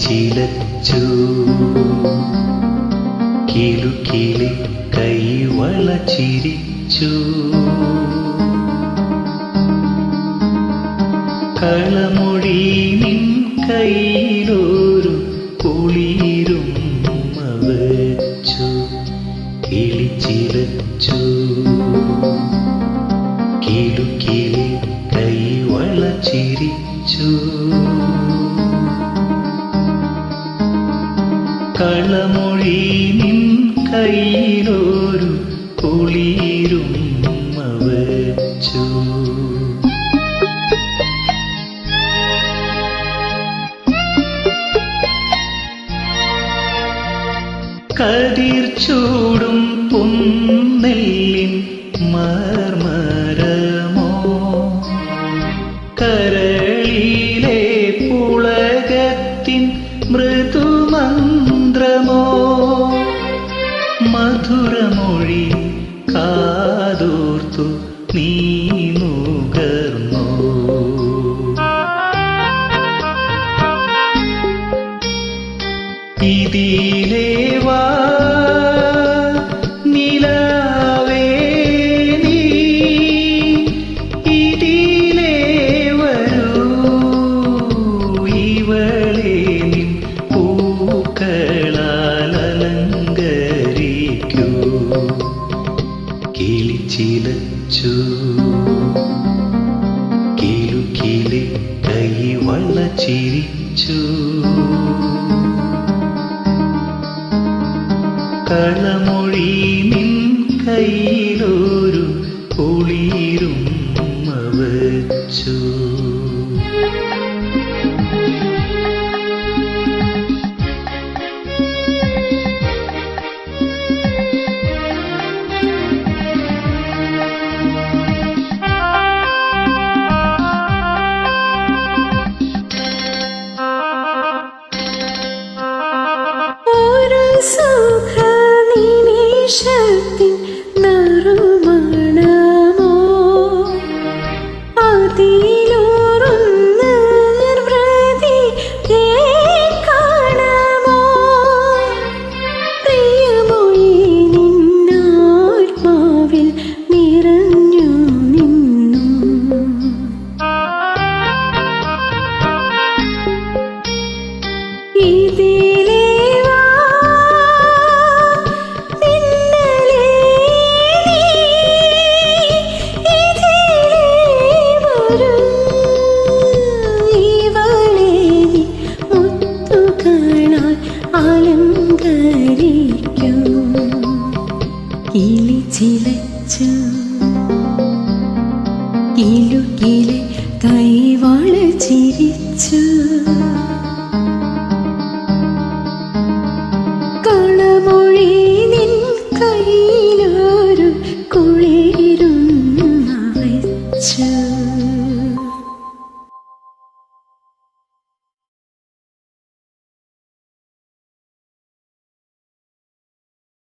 ചിലച്ചു. കിലുക്കിലെ കൈവള ചിരിച്ചു കളമൊഴി നിൻ കയ്യിലൊരു കളമൊഴി നിൻ കയ്യിലൊരു കുളിരും വച്ചു കതിർ ചൂടും പൊന്നെല്ലിൻ മർമരമോ മധുരമൊഴി കാതോർത്തു നീ നുകർന്നോ. ഇതിലേ വാ നിലാവേ നീ കിളിച്ചിലച്ചു. കിലുക്കിലെ കൈ വള്ള ചിരിച്ചു കളമൊഴി നിൻ കയ്യിലൊരു കുളിരും വച്ചു കിളി ചിലച്ചു കിലുകിലെ കൈവാള ചിരിച്ചു.